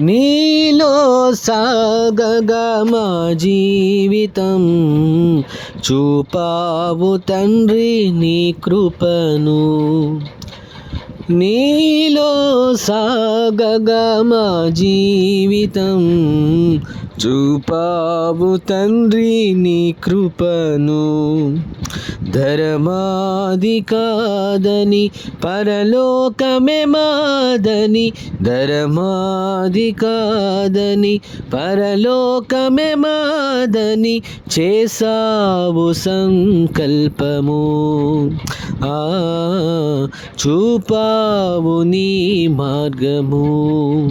నీలో సాగగా మా జీవితం చూపావు తండ్రి నీ కృపను. నీలో సాగగా మా జీవితం చూపావు తండ్రి నీ కృపను. ధరమాది కాదని పరలోకమే మాదని. ధరమాది కాదని పరలోకమే మాదని చేసావు సంకల్పము. ఆ చూపావు నీ మార్గము.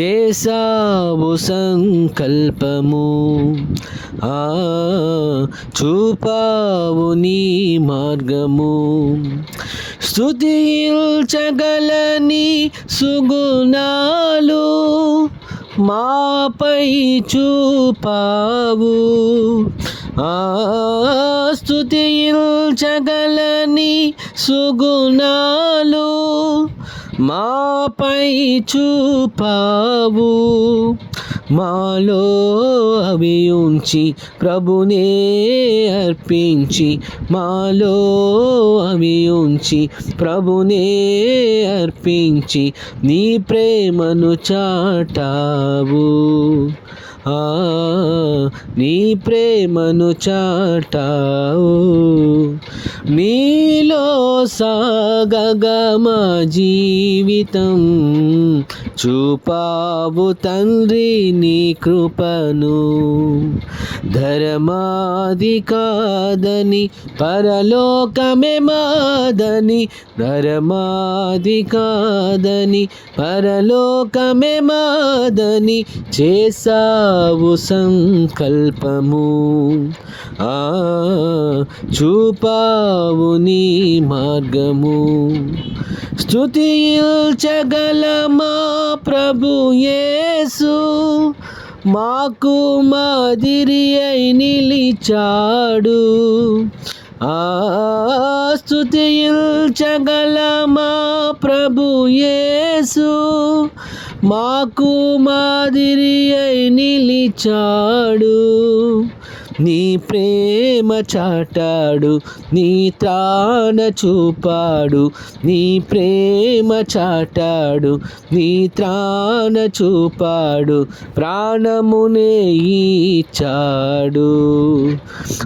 చేసావు సంకల్పము. ఆ చూపావు నీ మార్గము. స్థుతిల్చగలని సుగుణాలు మాపై చూపావు. ఆ స్థుతించగలని సుగుణాలు మాపై చూపావు. మాలో అవి ఉంచి ప్రభునే అర్పించి మాలో అవి ఉంచి ప్రభునే అర్పించి నీ ప్రేమను చాటావు. నీ ప్రేమను చాటావు. నీలో సాగగా మా జీవితం చూపావు తండ్రి నీ కృపను. ధర్మాది కాదని పరలోకమే మాదని ధర్మాది కాదని పరలోకమే మాదని చేసావు సంకల్పము. ఆ చూపావు నీ మార్గము. స్థుతించగల మా ప్రభు యేసు. మాకు మాదిరి అయి నిలిచాడు. ఆ స్థుతించగల మా ప్రభు యేసు. మాకు మాదిరి అయి నిలిచాడు. నీ ప్రేమ చాటాడు నీ త్రాణ చూపాడు నీ ప్రేమ చాటాడు నీ త్రాణ చూపాడు ప్రాణమునే ఇచ్చాడు.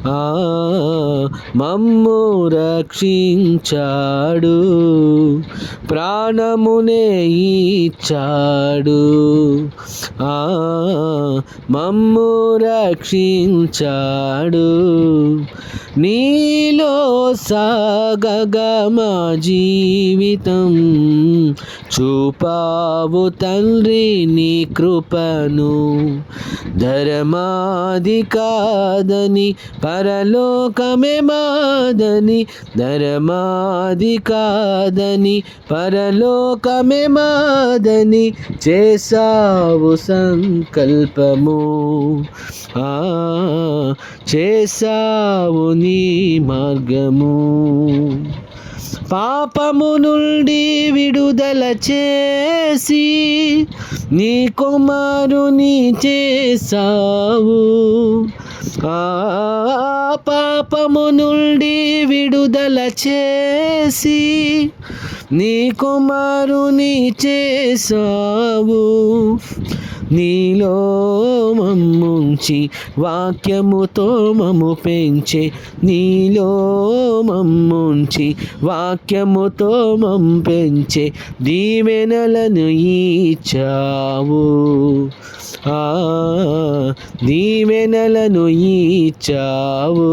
ఆ మమ్ము రక్షించాడు. ప్రాణమునే ఇచ్చాడు. మమ్ము రక్షించాడు. నీలో సాగగా మా జీవితం చూపావు తండ్రి నీ కృపను. ధర్మాది కాదని పరలోకమే మాదని. ధర్మాది కాదని పరలోకమే మాదని చేసావు సంకల్పము. చేసావు నీ మార్గము. పాపము నుండి విడుదల చేసి నీ కుమారుని చేసావు పాపము నుండి విడుదల చేసి నీ కుమారుని చేసావు నీలో మమ్ముంచి వాక్యముతో మము పెంచే నీలో మమ్ముంచి వాక్యముతో మమ్ము పెంచే దీవెనలను ఇచ్చావు ఆ దీవెనలను ఇచ్చావు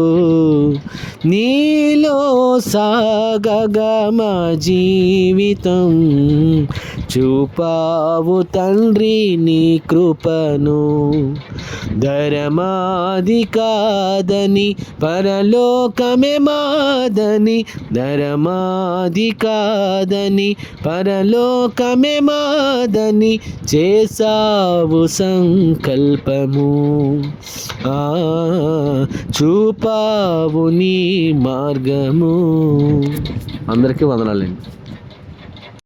నీలో సాగగా మా జీవితం చూపావు తండ్రి నీ కృపను. ధరమాది కాదని పరలోకమే మాదని. ధరమాది కాదని పరలోకమే మాదని చేసావు సంకల్పము. ఆ చూపావు నీ మార్గము. అందరికీ వందనాలండి.